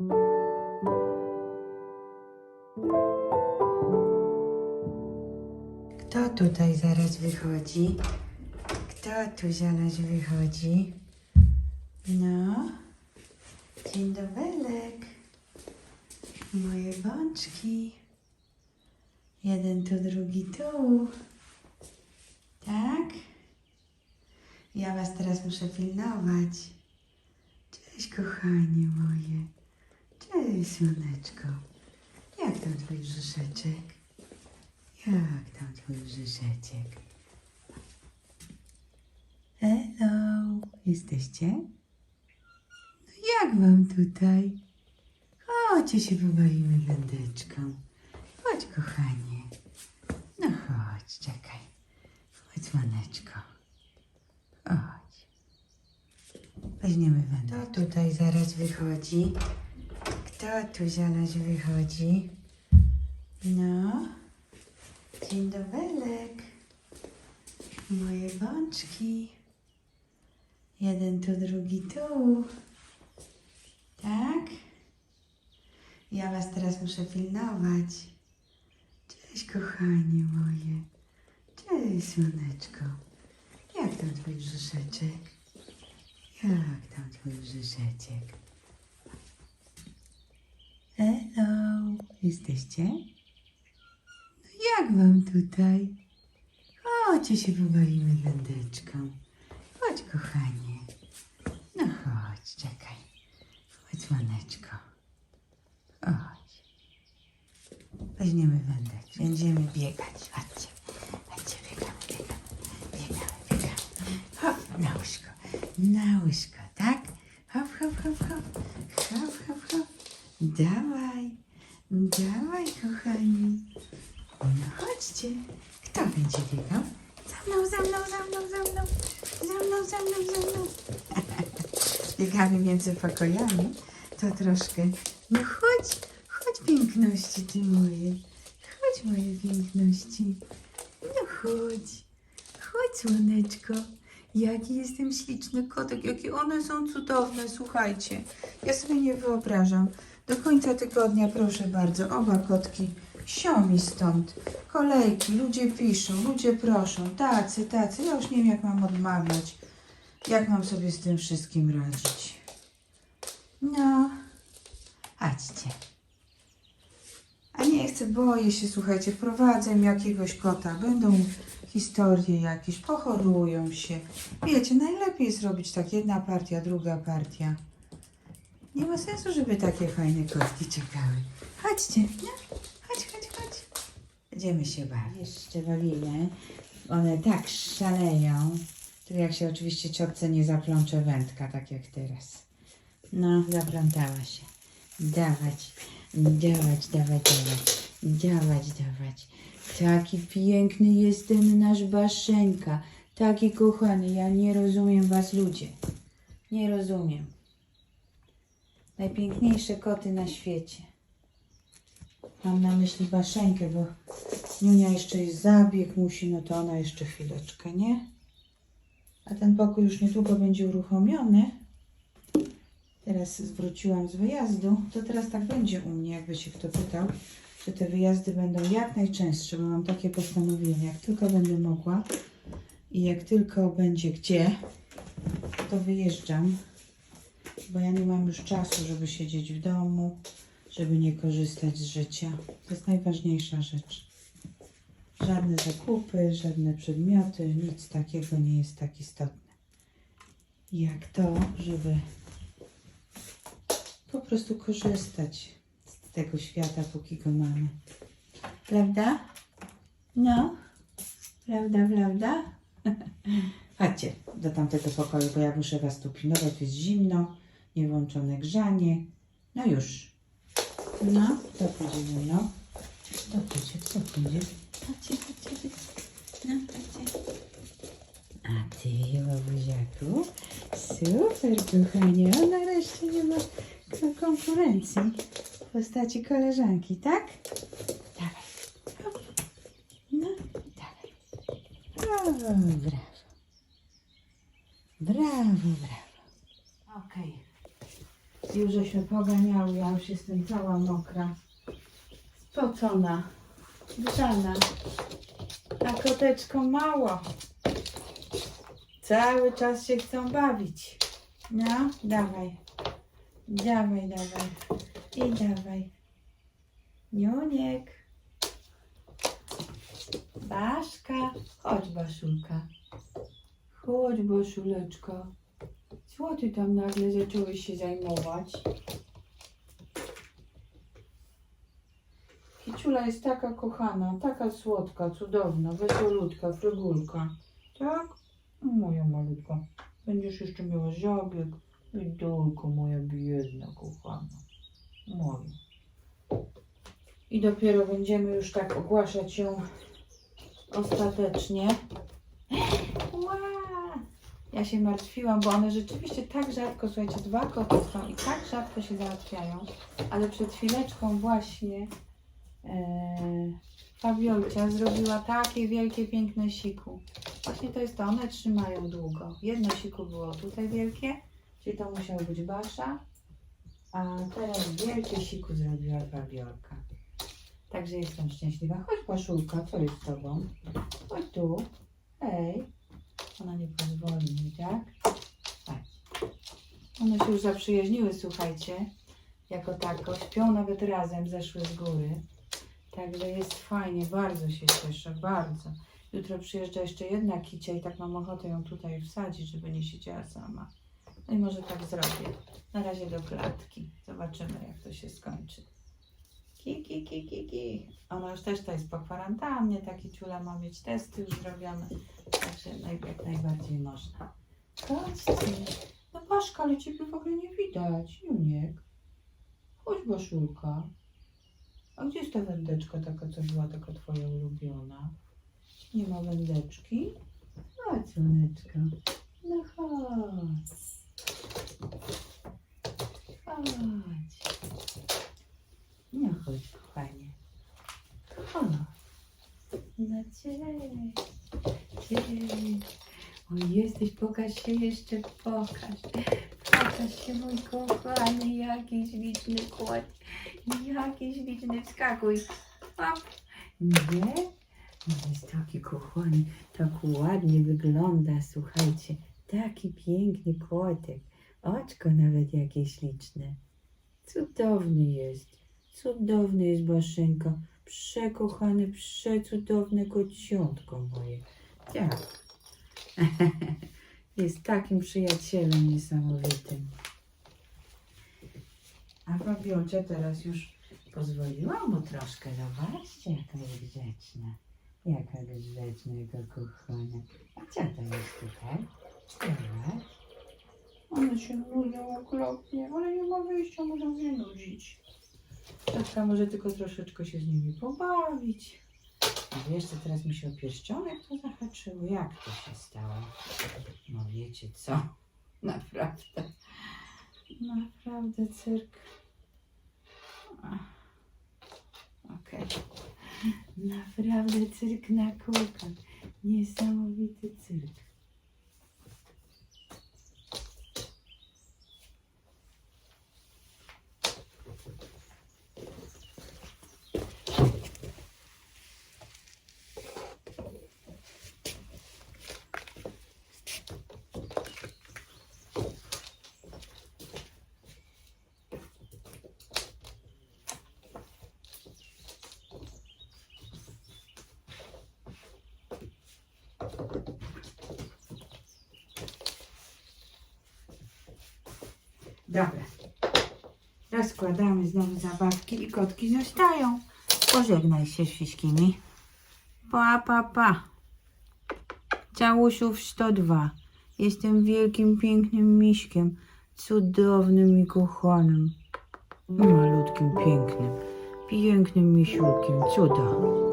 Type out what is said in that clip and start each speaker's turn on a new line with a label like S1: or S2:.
S1: Kto tutaj zaraz wychodzi? Kto tu zaraz wychodzi? No, dzień dobelek. Moje bączki. Jeden tu, drugi tu. Tak? Ja was teraz muszę pilnować. Cześć, kochanie moje. Cześć, słoneczko. Jak tam twój brzuszeczek? Jak tam twój brzuszeczek? Hello, jesteście? No jak wam tutaj? Chodźcie się pobawimy wędeczką. Chodź, kochanie. No chodź, czekaj. Chodź, słoneczko. Chodź. Weźmiemy wędkę. Kto tutaj zaraz wychodzi? Kto tu zaraz wychodzi? No. Dzień dobelek. Moje bączki. Jeden tu, drugi tu. Tak? Ja was teraz muszę pilnować. Cześć, kochanie moje. Cześć, słoneczko. Jak tam twój brzuszeczek? Jak tam twój brzuszeczek? Hello, jesteście? No jak wam tutaj? Chodźcie się pobawimy wędeczką. Chodź, kochanie. No chodź, czekaj. Chodź, słoneczko. Chodź. Weźmiemy wędeczkę. Będziemy biegać. Chodźcie. Chodźcie, biegamy, biegamy. Biegamy, biegamy. Hop, na łóżko. Na łóżko, tak? Hop, hop, hop, hop. Hop, hop, hop. Dawaj. Dawaj, kochani. No chodźcie. Kto będzie biegał? Za mną, za mną, za mną, za mną. Za mną, za mną, za mną. Biegamy między pokojami. To troszkę. No chodź, chodź piękności ty moje. Chodź moje piękności. No chodź. Chodź słoneczko. Jaki jestem śliczny kotek, jakie one są cudowne, słuchajcie. Ja sobie nie wyobrażam. Do końca tygodnia, proszę bardzo, oba kotki Sio mi stąd. Kolejki, ludzie piszą, ludzie proszą, tacy, tacy. Ja już nie wiem, jak mam odmawiać. Jak mam sobie z tym wszystkim radzić. No, chodźcie. A nie chcę, boję się, słuchajcie, wprowadzę im jakiegoś kota. Będą historie jakieś, pochorują się. Wiecie, najlepiej jest robić tak jedna partia, druga partia. Nie ma sensu, żeby takie fajne kotki czekały. Chodźcie, no. Chodź, chodź, chodź. Będziemy się bawić. Jeszcze bawimy. One tak szaleją. Tylko jak się oczywiście ciotce nie zaplącze wędka, tak jak teraz. No, zaplątała się. Dawać, dawać, dawać, dawać, dawać, dawać. Taki piękny jest ten nasz Baszenka. Taki kochany. Ja nie rozumiem was ludzie. Nie rozumiem. Najpiękniejsze koty na świecie. Mam na myśli Baszenkę, bo Niunia jeszcze jest zabieg, musi, no to ona jeszcze chwileczkę, nie? A ten pokój już niedługo będzie uruchomiony. Teraz wróciłam z wyjazdu, to teraz tak będzie u mnie, jakby się kto pytał, że te wyjazdy będą jak najczęstsze, bo mam takie postanowienie, jak tylko będę mogła i jak tylko będzie gdzie, to wyjeżdżam, bo ja nie mam już czasu, żeby siedzieć w domu, żeby nie korzystać z życia. To jest najważniejsza rzecz. Żadne zakupy, żadne przedmioty, nic takiego nie jest tak istotne. Jak to, żeby po prostu korzystać z tego świata, póki go mamy. Prawda? No? Prawda, prawda? Chodźcie do tamtego pokoju, bo ja muszę was tu pilnować. Jest zimno, niewłączone grzanie. No już. No, to pójdziemy, no. To pójdzie, co pójdzie? Chodźcie, chodźcie. No, chodźcie. A ty, łobuziaku? Super, kochanie. O, nareszcie nie ma konkurencji w postaci koleżanki, tak? Dawaj. No, dawaj. O, brawo. Brawo, brawo. Okej. już żeśmy poganiały, ja już jestem cała mokra. Spocona, grzana. A koteczko mało. Cały czas się chcą bawić. No, dawaj. Dawaj, dawaj. I dawaj. Niuniek. Baszka. Chodź, Baszulka. Chodź, Baszuleczko. Co ty tam nagle zacząłeś się zajmować? Kiciula jest taka kochana, taka słodka, cudowna, wesolutka, frygulka. Tak? Moja malutka. Będziesz jeszcze miała zabieg. Bidulko, moja biedna, kochana. Moja. I dopiero będziemy już tak ogłaszać ją ostatecznie. Ja się martwiłam, bo one rzeczywiście tak rzadko, słuchajcie, dwa koty są i tak rzadko się załatwiają. Ale przed chwileczką właśnie Fabiolcia zrobiła takie wielkie, piękne siku. Właśnie to jest to, one trzymają długo. Jedno siku było tutaj wielkie, czyli to musiało być Basza, a teraz wielkie siku zrobiła Fabiolka. Także jestem szczęśliwa. Chodź Baszulka, co jest z Tobą? Chodź tu. Hej. Ona nie pozwoli mi, tak? Chodź. One się już zaprzyjaźniły, słuchajcie. Jako tako. Śpią nawet razem, zeszły z góry. Także jest fajnie, bardzo się cieszę, bardzo. Jutro przyjeżdża jeszcze jedna kicia i tak mam ochotę ją tutaj wsadzić, żeby nie siedziała sama. No i może tak zrobię. Na razie do klatki. Zobaczymy, jak to się skończy. Ki, ki, ki, ki, ki. Ona już też to jest po kwarantannie, taki ciula ma mieć testy już zrobione. Także jak najbardziej można. Ty. No Baszka, ale ciebie w ogóle nie widać. Juniek. Chodź Baszulka. A gdzie jest ta wędeczka taka, co była taka twoja ulubiona? Nie ma wędeczki? Chodź, słoneczko. No chodź. Chodź. No chodź, kochanie. Chodź. No cześć. Cześć. O, jesteś, pokaż się jeszcze, pokaż. Się, mój kochany, jaki śliczny kot. Jaki śliczny, wskakuj. Hop. Nie? On jest taki kochany, tak ładnie wygląda, słuchajcie. Taki piękny kotek. Oczko nawet jakie śliczne. Cudowny jest. Cudowny jest Baszenka. Przekochane, przecudowne kociątko moje. Tak. jest takim przyjacielem niesamowitym. A Fabiolcia teraz już pozwoliłam mu troszkę. Zobaczcie, jaka jest grzeczna. Jaka grzeczna, jaka kochana. A to jest tutaj? Zobacz. One się nudzą okropnie, ale nie ma wyjścia, muszą się nudzić. Tatka może tylko troszeczkę się z nimi pobawić. Wiesz, co teraz mi się o pierścionek to zahaczyło? Jak to się stało? No wiecie co? Naprawdę. Naprawdę cyrk. Okej. Naprawdę cyrk na kółkach. Niesamowity cyrk. Dobra. Rozkładamy znowu zabawki i kotki zostają. Pożegnaj się z wszystkimi. Pa, pa, pa. Całusiów 102. Jestem wielkim, pięknym miśkiem. Cudownym i kochanym. Malutkim, pięknym. Pięknym misiulkiem. Cudo.